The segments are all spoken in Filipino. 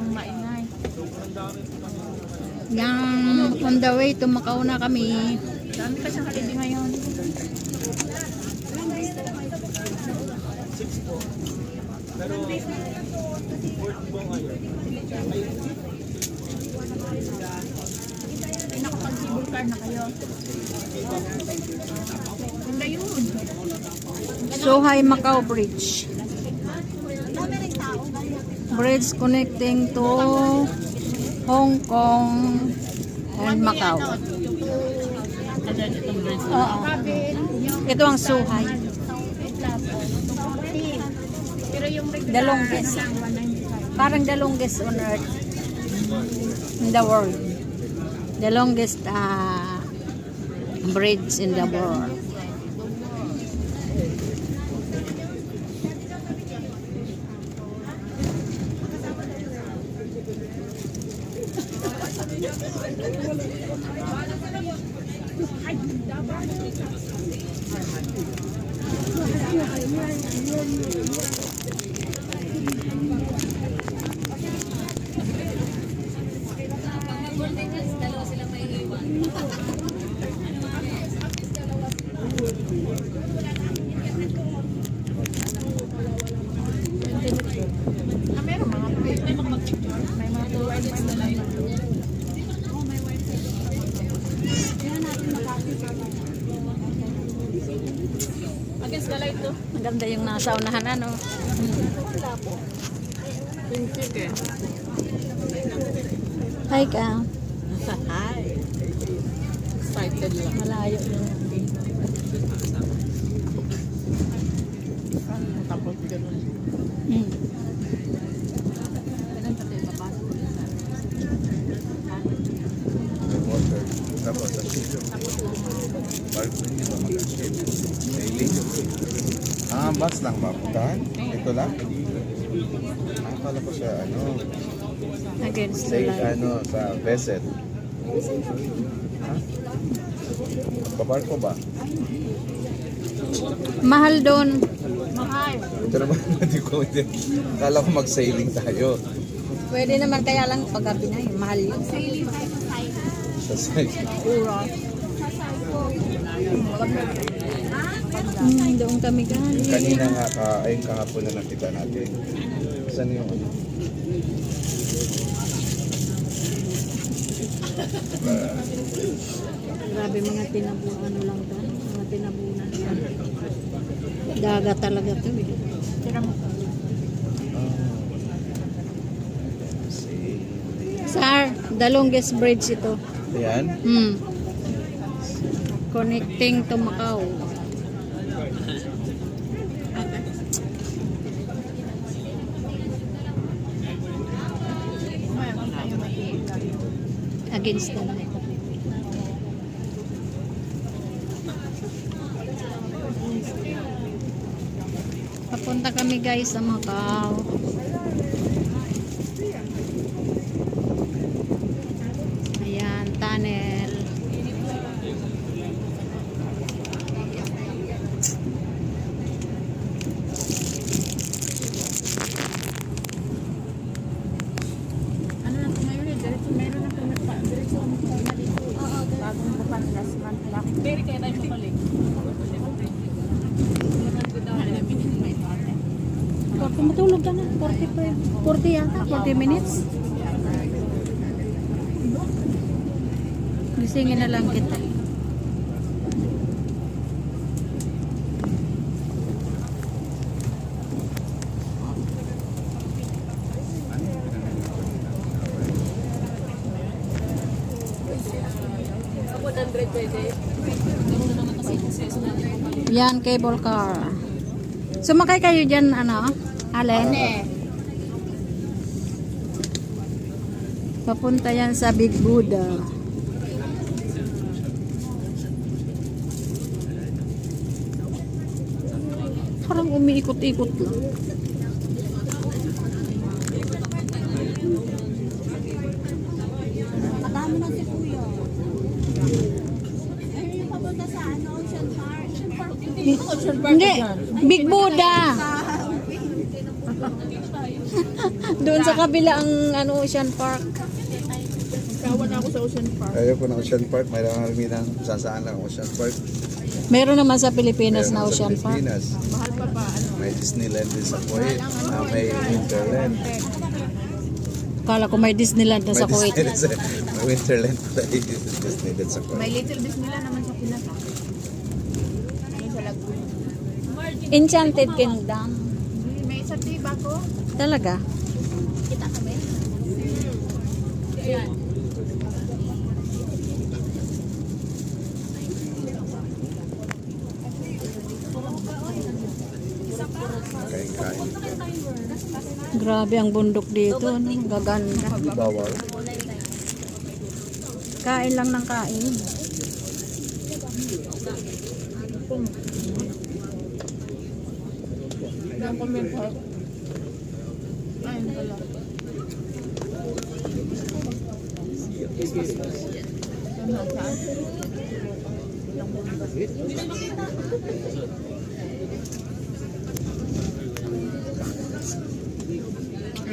Sobrang maingay. Yan, on the way to Macau na kami. Dami kasi holiday ngayon. Ay, nakapag-cable car na kayo. Ganda yun. Suhay Macau Bridge. Bridge connecting to Hong Kong and Macau. Oo. Ito ang Suhay. The longest. lang, 195. Parang the longest on earth. In the world. The longest uh, bridge in the world. Against the light to. Maganda yung nasa unahan ano. Pink eh. Hi ka. Hi. Excited lang. Malayo yung Tapos ganun. Hmm. Ganun pati papasok. water. Tapos sa sitio. Parang hindi ba mag-ship? Sailing. Bus lang ba? Puntahan? Ito lang? Ah, akala ko sa ano, Against sa the light. ano, sa vessel. Ha? Babarko ba? Mahal doon. Mahal. Ito naman, hindi ko hindi. Akala ko mag-sailing tayo. Pwede naman kaya lang paggabi na yun. Mahal yun. Sa side. Ura. Hmm, doon kami galing. Kanina nga, ka, ayun kahapon na nakita natin. Saan yung ano? Grabe mga tinabu, ano lang to. Mga tinabunan yan. Dagat talaga to eh. Tira mo. Sir, the longest bridge ito. Ayan. Hmm. Connecting to Macau. Against the light. Papunta kami guys sa Macau. 40 ya 40 minutes gisingin na lang kita Yan, cable car. Sumakay kayo dyan, ano? Allen? Allen. Papunta yan sa Big Buddha. Parang umiikot-ikot lang. Madami na si Kuya. Ayun yung papunta sa ano, Ocean Park. Ocean Park. Hindi, Big Buddha. Doon sa kabila ang ano, Ocean Park. Kawan ako sa Ocean Park. Ayaw ko ng Ocean Park. May lang kami ng saan saan lang Ocean Park. Meron naman sa Pilipinas na Ocean Park. Pilipinas. Mahal pa ba? Ano? May Disneyland din sa Kuwait. Ah, may Winterland. Kala ko may Disneyland na sa May Kuwait. May Winterland pala. Disneyland sa May Kuwait. Little Disneyland naman sa Pinas. May sa Laguna. Enchanted Kingdom. May isa diba ko? Talaga? Kita kami. Kain-kain. Grabe ang bundok dito. Ano? Gaganda. Bawal. Kain lang ng kain. Ayun pala. Ano, saan?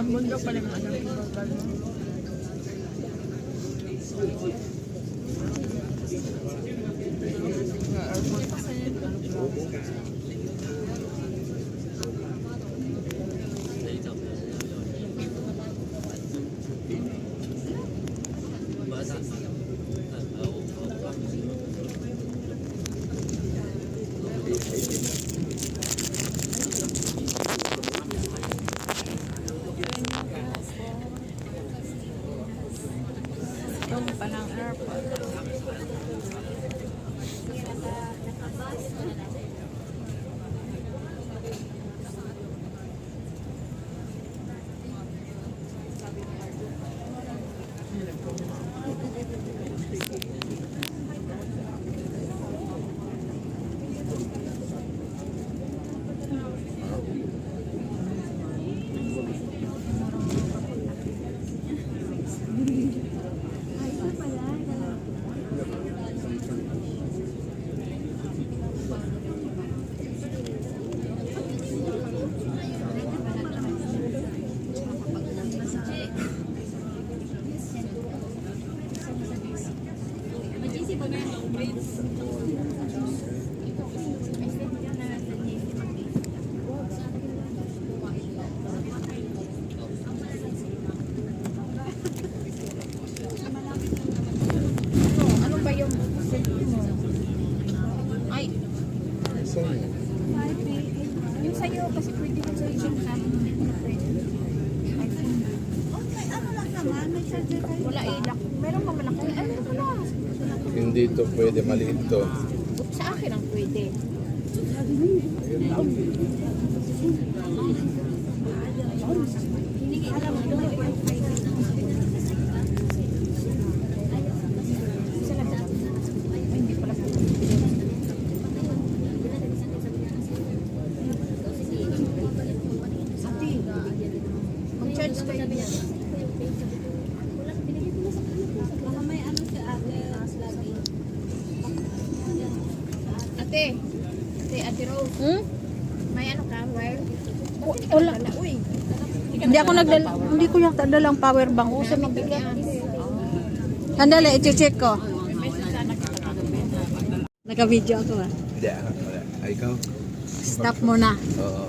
Ilang bundok pa rin ang anak ko. Hindi to pwede. Maliit to. Sa akin ang pwede. Alam mo, may wifi ka. Sa labas. Ay, hindi pala pwede. Ate, mag-charge kayo. Baka may ano sa ate. Ate, ate, ate Rose, Hmm? may ano ka, wire? Wala. Wala, uy. Hindi ako nagdala, hindi ko yung dalang power bank. Usa mabigat. Sandali, i-check ko. Naka-video ako ah. Hindi. ah, Wala. Ay, ikaw? Stop mo na. Oo.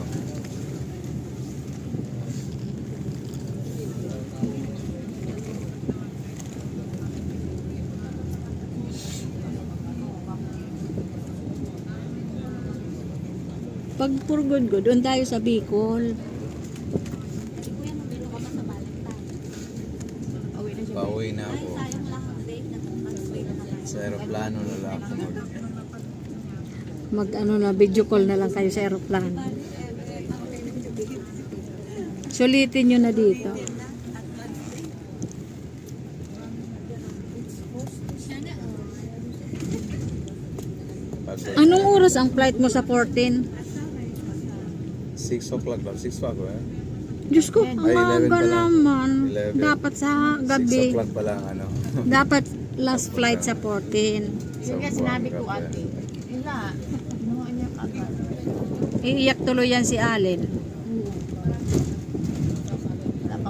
Pag good good, doon tayo sa Bicol. Pauwi na ako. Sa aeroplano na lang ako mag... Mag ano na, video call na lang kayo sa aeroplano. Sulitin nyo na dito. Anong oras ang flight mo sa 14? 6 o'clock ba? 6 pa ako eh. Diyos ko, ang Ay, 11 maaga pa lang. naman. 11. Dapat sa 6 gabi. o'clock pa lang ano. Dapat last flight sa 14. Yun nga sinabi ko ate. Wala. Ano niya kagad. Iiyak tuloy yan si Allen. Wala pa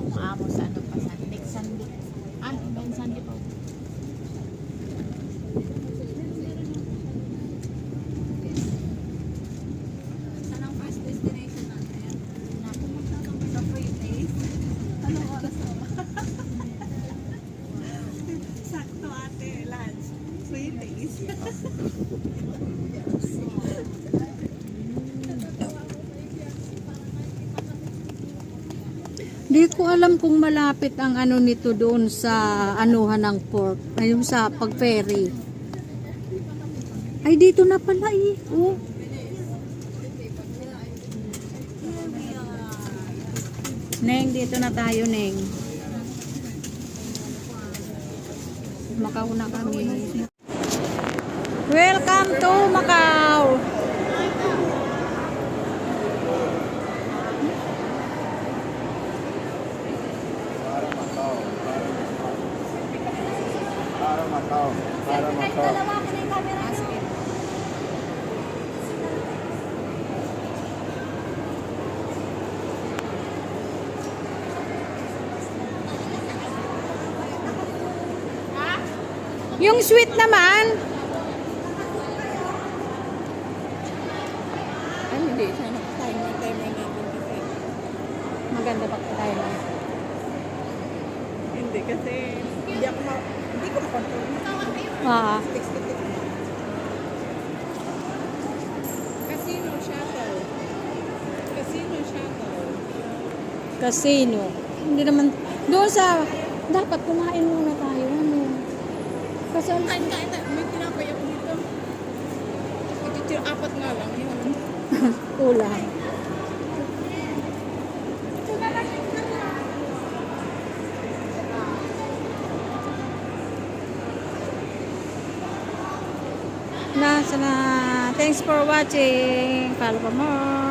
Di ko alam kung malapit ang ano nito doon sa anuhan ng port. Ayun sa pag-ferry. Ay, dito na pala eh. Oh. Neng, dito na tayo, Neng. Macau na kami. Welcome to Macau! Para Macau. Para Macau. Yung sweet naman. Ay, hindi. Siya nag-time na timer natin kasi. Maganda pa tayo. Hindi kasi, hindi ako ma... Hindi ko makontrol. Ah, Tiks-tiks. Casino shuttle. Casino shuttle. casino. Hindi naman, doon sa, dapat kumain muna tayo. Ano? Kasi Kain, kain na. May tinapay ako dito. Ito, apat nga lang yun. kulang. Nasa na. Thanks for watching. Follow for more.